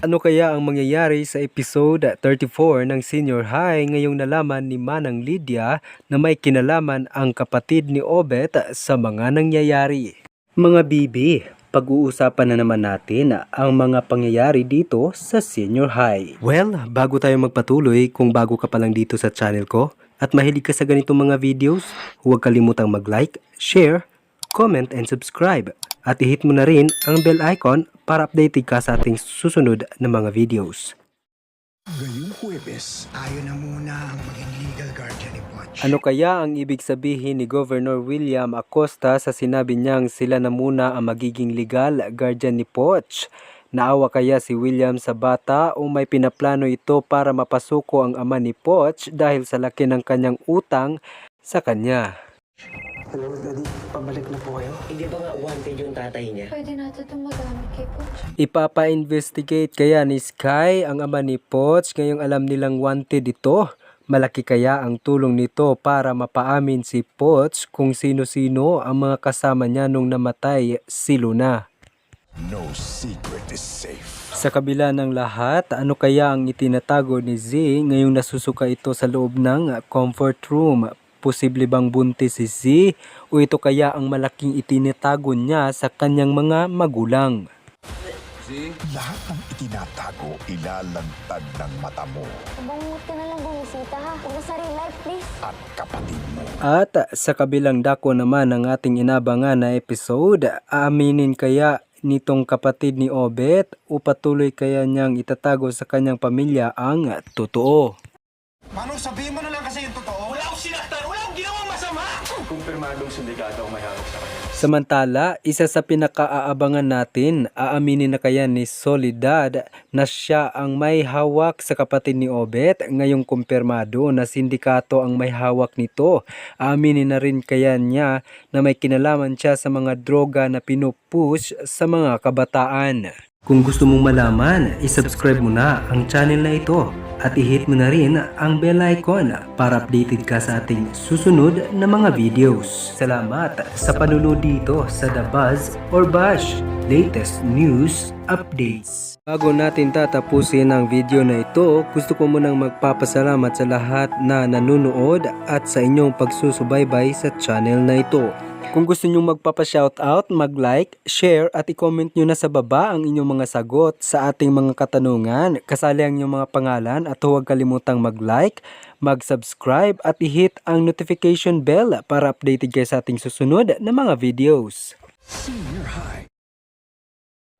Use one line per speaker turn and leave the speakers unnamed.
Ano kaya ang mangyayari sa episode 34 ng Senior High ngayong nalaman ni Manang Lydia na may kinalaman ang kapatid ni Obet sa mga nangyayari? Mga bibi, pag-uusapan na naman natin ang mga pangyayari dito sa Senior High. Well, bago tayo magpatuloy, kung bago ka pa lang dito sa channel ko at mahilig ka sa ganitong mga videos, huwag kalimutang mag-like, share, comment, and subscribe. At i-hit mo na rin ang bell icon para updated ka sa ating susunod na mga videos.
Ngayong Huwebes,
Tayo na muna ang maging legal guardian ni Poch.
Ano kaya ang ibig sabihin ni Governor William Acosta sa sinabi niyang sila na muna ang magiging legal guardian ni Poch? Naawa kaya si William sa bata o may pinaplano ito para mapasuko ang ama ni Poch dahil sa laki ng kanyang utang sa kanya?
Hello, Daddy. Pabalik na po kayo.
Hindi ba nga wanted yung tatay niya?
Pwede natin itong magamit kay Coach.
Ipapa-investigate kaya ni Sky ang ama ni Poch ngayong alam nilang wanted ito? Malaki kaya ang tulong nito para mapaamin si Poch kung sino-sino ang mga kasama niya nung namatay si Luna.
no secret is safe.
Sa kabila ng lahat, ano kaya ang itinatago ni Z ngayong nasusuka ito sa loob ng comfort room? Posible bang buntis si Z o ito kaya ang malaking itinatago niya sa kanyang mga magulang?
Lahat ng itinatago, ilalantad ng mata mo
Abang ka na lang bumisita ha. Huwag mo sa real life, please.
at kapatid mo.
At sa kabilang dako naman ng ating inabangan na episode, aaminin kaya nitong kapatid ni Obet o patuloy kaya niyang itatago sa kanyang pamilya ang totoo?
Manong, sabihin mo na lang kasi yung totoo. Wala akong sinaktan! Wala akong ginawang masama!
Kumpirmadong sindikato ang may hawak sa kanya.
Samantala, isa sa pinakaaabangan natin, aaminin na kaya ni Solidad na siya ang may hawak sa kapatid ni Obet ngayong kumpirmado na sindikato ang may hawak nito. Aaminin na rin kaya niya na may kinalaman siya sa mga droga na pinupush sa mga kabataan. Kung gusto mong malaman, isubscribe mo na ang channel na ito at i-hit mo na rin ang bell icon para updated ka sa ating susunod na mga videos. Salamat sa panunod dito sa The Buzz or Bash latest news updates. Bago natin tatapusin ang video na ito, gusto ko munang magpapasalamat sa lahat na nanonood at sa inyong pagsusubaybay sa channel na ito. Kung gusto nyong magpapa-shoutout, mag-like, share at i-comment nyo na sa baba ang inyong mga sagot sa ating mga katanungan. Kasali ang inyong mga pangalan at huwag kalimutang mag-like, mag-subscribe at i-hit ang notification bell para updated kayo sa ating susunod na mga videos.
Senior High.